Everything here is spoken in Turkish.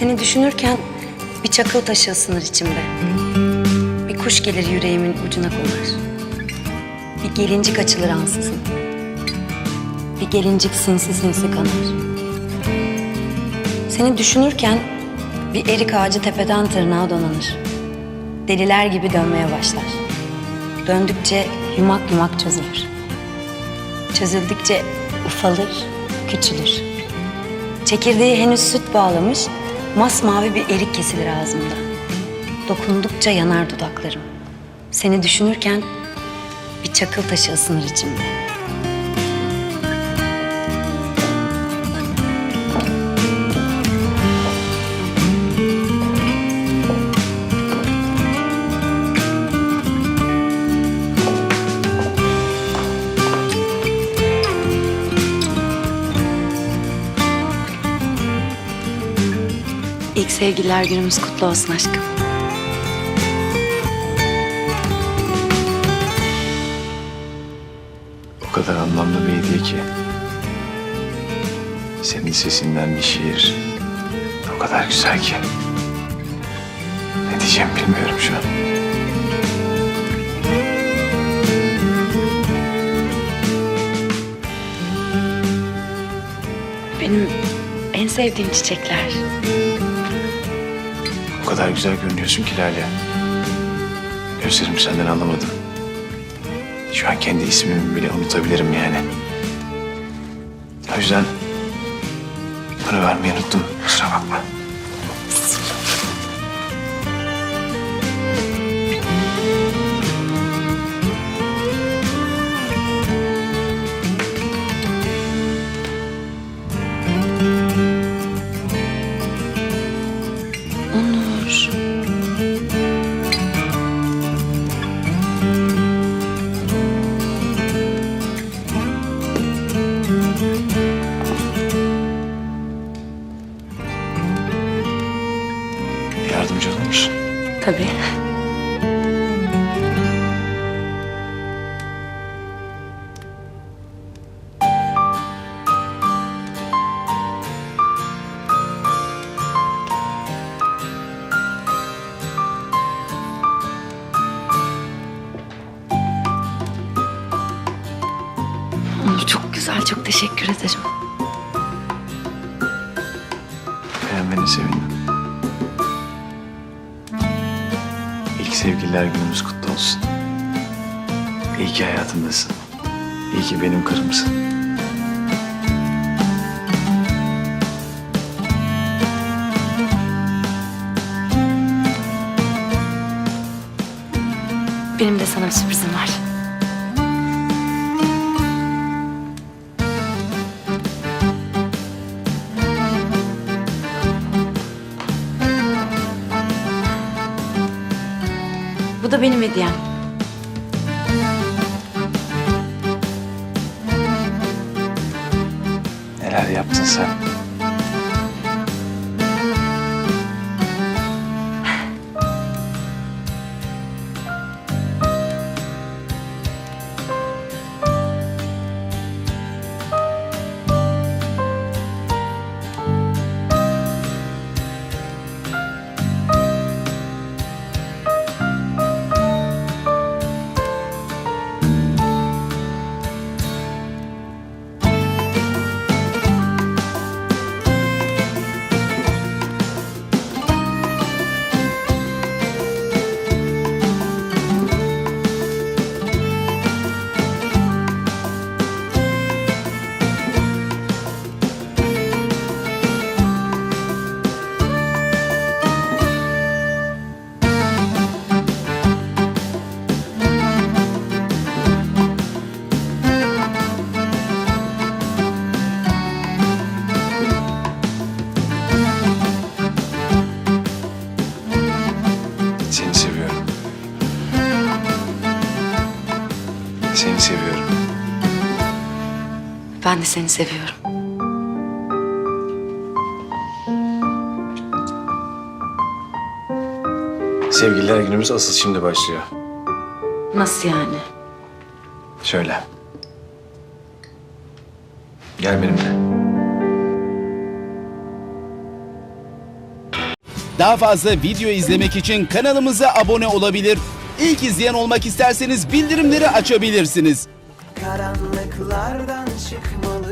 Seni düşünürken bir çakıl taşı ısınır içimde. Bir kuş gelir yüreğimin ucuna konar. Bir gelincik açılır ansızın. Bir gelincik sinsi sinsi kanar. Seni düşünürken bir erik ağacı tepeden tırnağa donanır. Deliler gibi dönmeye başlar. Döndükçe yumak yumak çözülür. Çözüldükçe ufalır, küçülür. Çekirdeği henüz süt bağlamış, masmavi bir erik kesilir ağzımda. Dokundukça yanar dudaklarım. Seni düşünürken bir çakıl taşı ısınır içimde. İlk sevgililer günümüz kutlu olsun aşkım. O kadar anlamlı bir hediye ki. Senin sesinden bir şiir. O kadar güzel ki. Ne diyeceğim bilmiyorum şu an. Benim en sevdiğim çiçekler. O kadar güzel görünüyorsun ki Lale. Gözlerim senden alamadı. Şu an kendi ismimi bile unutabilirim yani. O yüzden bunu vermeyi unuttum. Kusura bakma. Yardımcı olur musun? Tabii. Onur çok güzel, çok teşekkür ederim. Beğenmeni sevindim. Sevgililer günümüz kutlu olsun. İyi ki hayatımdasın. İyi ki benim karımsın. Benim de sana bir sürprizim var. Da benim hediyem. Neler yaptın sen? Ben de seni seviyorum. Sevgililer günümüz asıl şimdi başlıyor. Nasıl yani? Şöyle. Gel benimle. Daha fazla video izlemek için kanalımıza abone olabilir. İlk izleyen olmak isterseniz bildirimleri açabilirsiniz. karanlıklardan çıkmalı